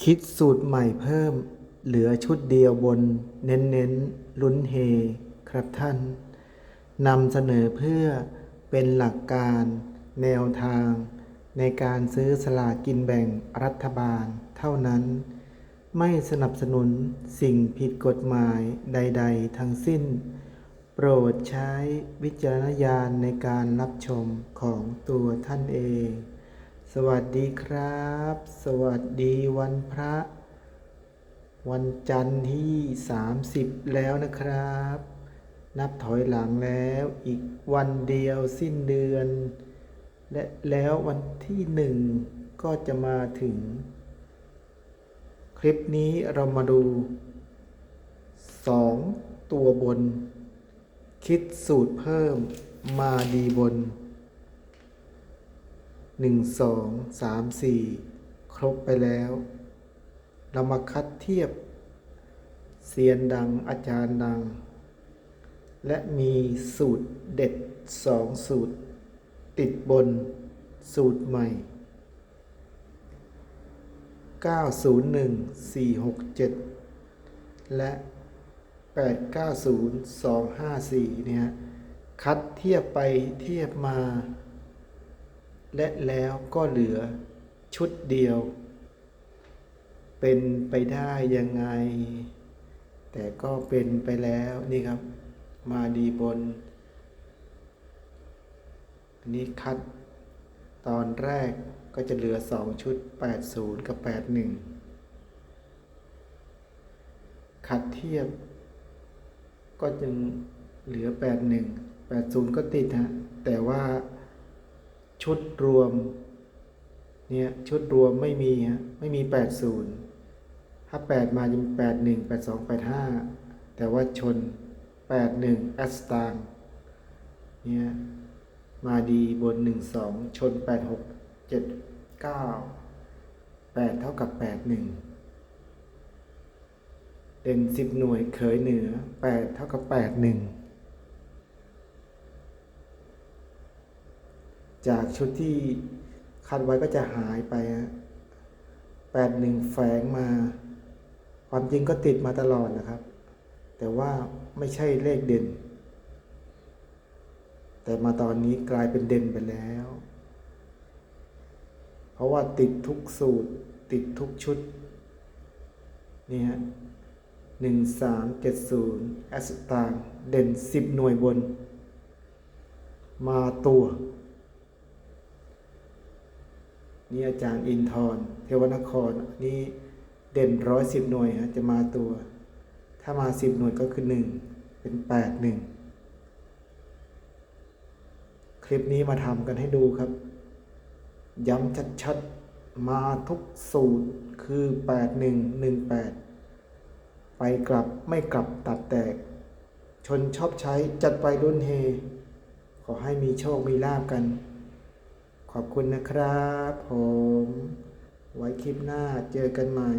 คิดสูตรใหม่เพิ่ม เหลือชุดเดียวบน เน้นเน้นๆลุ้นเฮ ครับท่านนำเสนอเพื่อเป็นหลักการ แนวทาง ในการซื้อสลากกินแบ่งรัฐบาลเท่านั้น ไม่สนับสนุนสิ่งผิดกฎหมายใด ๆ ทั้งสิ้น โปรดใช้วิจารณญาณในการรับชมของตัวท่านเอง สวัสดีครับ สวัสดีวันพระ วันจันทร์ที่ 30 แล้วนะครับ นับถอยหลังแล้วอีกวันเดียวสิ้นเดือน และแล้ววันที่หนึ่งก็จะมาถึง คลิปนี้เรามาดู 2 ตัวบน คิดสูตรเพิ่มมาดีบน หนึ่งสองสามสี่ครบไปแล้ว เรามาคัดเทียบเซียนดังอาจารย์ดัง และมีสูตรเด็ดสองสูตร ติดบนสูตรใหม่ 901 467 และ 890 254 เนี่ย คัดเทียบไปเทียบมา และแล้วก็เหลือชุดเดียว เป็นไปได้ยังไง แต่ก็เป็นไปแล้วนี่ครับ มาดีบน อันนี้คัดตอนแรกก็จะเหลือ 2 ชุด 80 กับ 81คัดเทียบ ก็จึงเหลือ 81 80 ก็ติดฮะแต่ว่า ชุดรวมเนี่ยชุดรวมไม่มีฮะไม่มี 80 ถ้า 8 มาจะมี81 82 85 แต่ว่าชน 81แอสตางเนี่ยมาดีบน 12 ชน 86 7 9 8 เท่ากับ 81 เด่น 10 หน่วยเขยเหนือ 8 เท่ากับ 81 จากชุดที่คัดไว้ก็จะหายไปฮะ81แฝงมา ความจริงก็ติดมาตลอดนะครับ แต่ว่าไม่ใช่เลขเด่น แต่มาตอนนี้กลายเป็นเด่นไปแล้ว เพราะว่าติดทุกสูตร ติดทุกชุด นี่ฮะหนึ่งสามเจ็ดศูนย์แอสตางเด่นสิบหน่วยบน มาตัว นี่อาจารย์อินทร์เทวนครนี่เด่นร้อยสิบหน่วยฮะจะมาตัว ถ้ามาสิบหน่วยก็คือหนึ่งเป็นแปดหนึ่งคลิปนี้มาทำกันให้ดูครับ ย้ำชัดๆ มาทุกสูตรคือ8118ไปกลับไม่กลับตัดแตก ชนชอบใช้จัดไปรุ่นเฮ ขอให้มีโชคมีลาบกัน ขอบคุณนะครับผม ไว้คลิปหน้าเจอกันใหม่